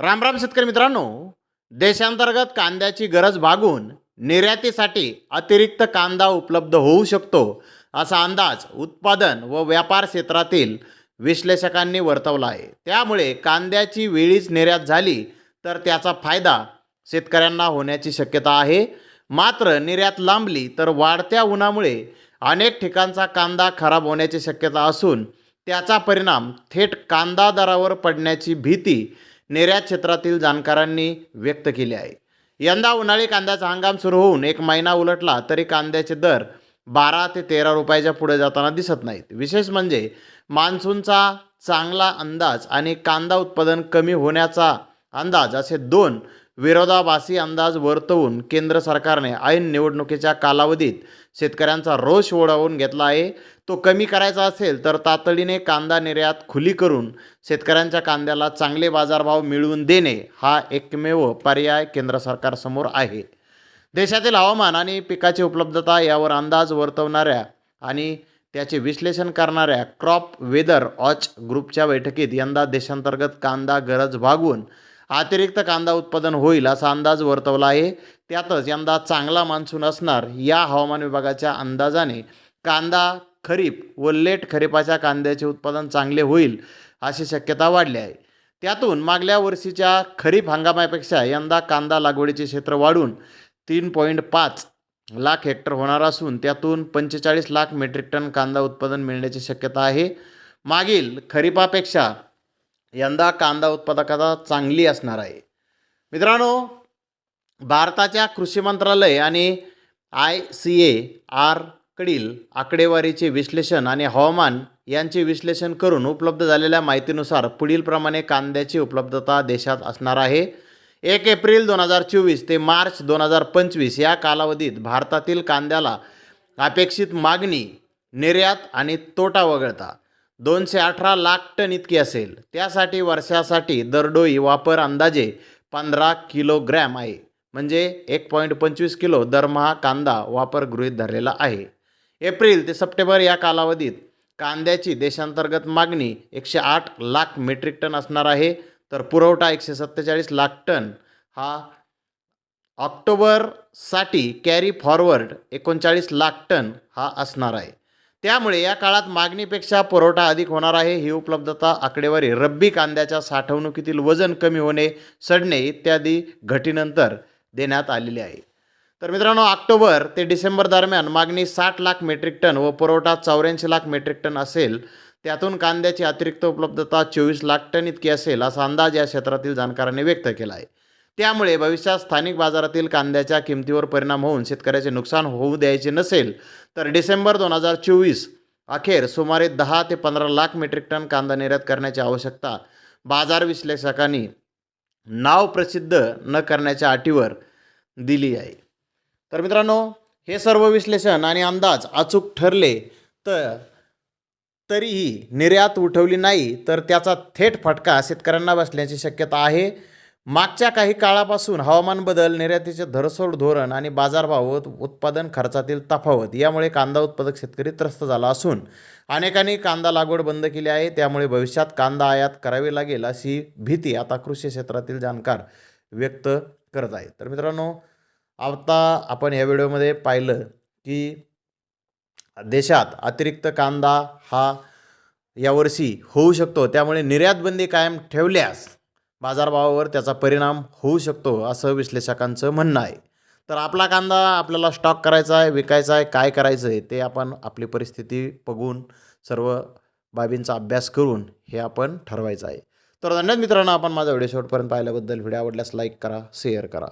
रामराम शेतकरी मित्रांनो. देशांतर्गत कांद्याची गरज भागून निर्यातीसाठी अतिरिक्त कांदा उपलब्ध होऊ शकतो असा अंदाज उत्पादन व व्यापार क्षेत्रातील विश्लेषकांनी वर्तवला आहे. त्यामुळे कांद्याची वेळीच निर्यात झाली तर त्याचा फायदा शेतकऱ्यांना होण्याची शक्यता आहे. मात्र निर्यात लांबली तर वाढत्या उन्हामुळे अनेक ठिकाणचा कांदा खराब होण्याची शक्यता असून त्याचा परिणाम थेट कांदा दरावर पडण्याची भीती निर्यात क्षेत्रातील जाणकारांनी व्यक्त केली आहे. यंदा उन्हाळी कांद्याचा हंगाम सुरू होऊन एक महिना उलटला तरी कांद्याचे दर बारा ते तेरा रुपयाच्या पुढे जाताना दिसत नाहीत. विशेष म्हणजे मान्सूनचा चांगला अंदाज आणि कांदा उत्पादन कमी होण्याचा अंदाज असे दोन विरोधाभासी अंदाज वर्तवून केंद्र सरकारने ऐन निवडणुकीच्या कालावधीत शेतकऱ्यांचा रोष ओढावून घेतला आहे. तो कमी करायचा असेल तर तातडीने कांदा निर्यात खुली करून शेतकऱ्यांच्या कांद्याला चांगले बाजारभाव मिळवून देणे हा एकमेव पर्याय केंद्र सरकारसमोर आहे. देशातील हवामान आणि पिकाची उपलब्धता यावर अंदाज वर्तवणाऱ्या आणि त्याचे विश्लेषण करणाऱ्या क्रॉप वेदर ऑच ग्रुपच्या बैठकीत यंदा देशांतर्गत कांदा गरज भागवून अतिरिक्त कांदा उत्पादन होईल असा अंदाज वर्तवला आहे. त्यातच यंदा चांगला मान्सून असणार या हवामान विभागाच्या अंदाजाने कांदा खरीप व लेट खरीपाच्या कांद्याचे उत्पादन चांगले होईल अशी शक्यता वाढली आहे. त्यातून मागल्या वर्षीच्या खरीप हंगामापेक्षा यंदा कांदा लागवडीचे क्षेत्र वाढून तीन पॉईंट पाच लाख हेक्टर होणार असून त्यातून पंचेचाळीस लाख मेट्रिक टन कांदा उत्पादन मिळण्याची शक्यता आहे. मागील खरीपापेक्षा यंदा कांदा उत्पादकता चांगली असणार आहे. मित्रांनो भारताच्या कृषी मंत्रालय आणि आय सी ए आरकडील आकडेवारीचे विश्लेषण आणि हवामान यांचे विश्लेषण करून उपलब्ध झालेल्या माहितीनुसार पुढीलप्रमाणे कांद्याची उपलब्धता देशात असणार आहे. एक एप्रिल दोन हजार चोवीस ते मार्च दोन हजार पंचवीस या कालावधीत भारतातील कांद्याला अपेक्षित मागणी निर्यात आणि तोटा वगळता दोनशे अठरा लाख टन इतकी असेल. त्यासाठी वर्षासाठी दरडोई वापर अंदाजे पंधरा किलोग्रॅम आहे. म्हणजे एक पॉईंट पंचवीस किलो दरमहा कांदा वापर गृहीत धरलेला आहे. एप्रिल ते सप्टेंबर या कालावधीत कांद्याची देशांतर्गत मागणी एकशे आठ लाख मेट्रिक टन असणार आहे. तर पुरवठा एकशे सत्तेचाळीस लाख टन. हा ऑक्टोबरसाठी कॅरी फॉरवर्ड एकोणचाळीस लाख टन हा असणार आहे. त्यामुळे या काळात मागणीपेक्षा पुरवठा अधिक होणार आहे. ही उपलब्धता आकडेवारी रब्बी कांद्याच्या साठवणुकीतील वजन कमी होणे सडणे इत्यादी घटीनंतर देण्यात आलेली आहे. तर मित्रांनो ऑक्टोबर ते डिसेंबर दरम्यान मागणी साठ लाख मेट्रिक टन व पुरवठा चौऱ्याऐंशी लाख मेट्रिक टन असेल. त्यातून कांद्याची अतिरिक्त उपलब्धता चोवीस लाख टन इतकी असेल असा अंदाज या क्षेत्रातील जाणकारांनी व्यक्त केला आहे. त्यामुळे भविष्यात स्थानिक बाजारातील कांद्याच्या किमतीवर परिणाम होऊन शेतकऱ्याचे नुकसान होऊ द्यायचे नसेल तर डिसेंबर दोन हजार चोवीस अखेर सुमारे दहा ते पंधरा लाख मेट्रिक टन कांदा निर्यात करण्याची आवश्यकता बाजार विश्लेषकांनी नाव प्रसिद्ध न करण्याच्या अटीवर दिली आहे. तर मित्रांनो हे सर्व विश्लेषण आणि अंदाज अचूक ठरले तर तरीही निर्यात उठवली नाही तर त्याचा थेट फटका शेतकऱ्यांना बसण्याची शक्यता आहे. मागच्या काही काळापासून हवामान बदल निर्यातीचे धरसोड धोरण आणि बाजारभाव उत्पादन खर्चातील तफावत यामुळे कांदा उत्पादक शेतकरी त्रस्त झाला असून अनेकांनी कांदा लागवड बंद केली आहे. त्यामुळे भविष्यात कांदा आयात करावी लागेल अशी भीती आता कृषी क्षेत्रातील जाणकार व्यक्त करत आहेत. तर मित्रांनो आता आपण या व्हिडिओमध्ये पाहिलं की देशात अतिरिक्त कांदा हा यावर्षी होऊ शकतो. त्यामुळे निर्यातबंदी कायम ठेवल्यास बाजारभावावर त्याचा परिणाम होऊ शकतो असं विश्लेषकांचं म्हणणं आहे. तर आपला कांदा आपल्याला स्टॉक करायचा आहे विकायचा आहे काय करायचं आहे ते आपण आपली परिस्थिती बघून सर्व बाबींचा अभ्यास करून हे आपण ठरवायचं आहे. तर धन्यवाद मित्रांनो आपण माझा व्हिडिओ शेवटपर्यंत पाहिल्याबद्दल. व्हिडिओ आवडल्यास लाईक करा शेअर करा.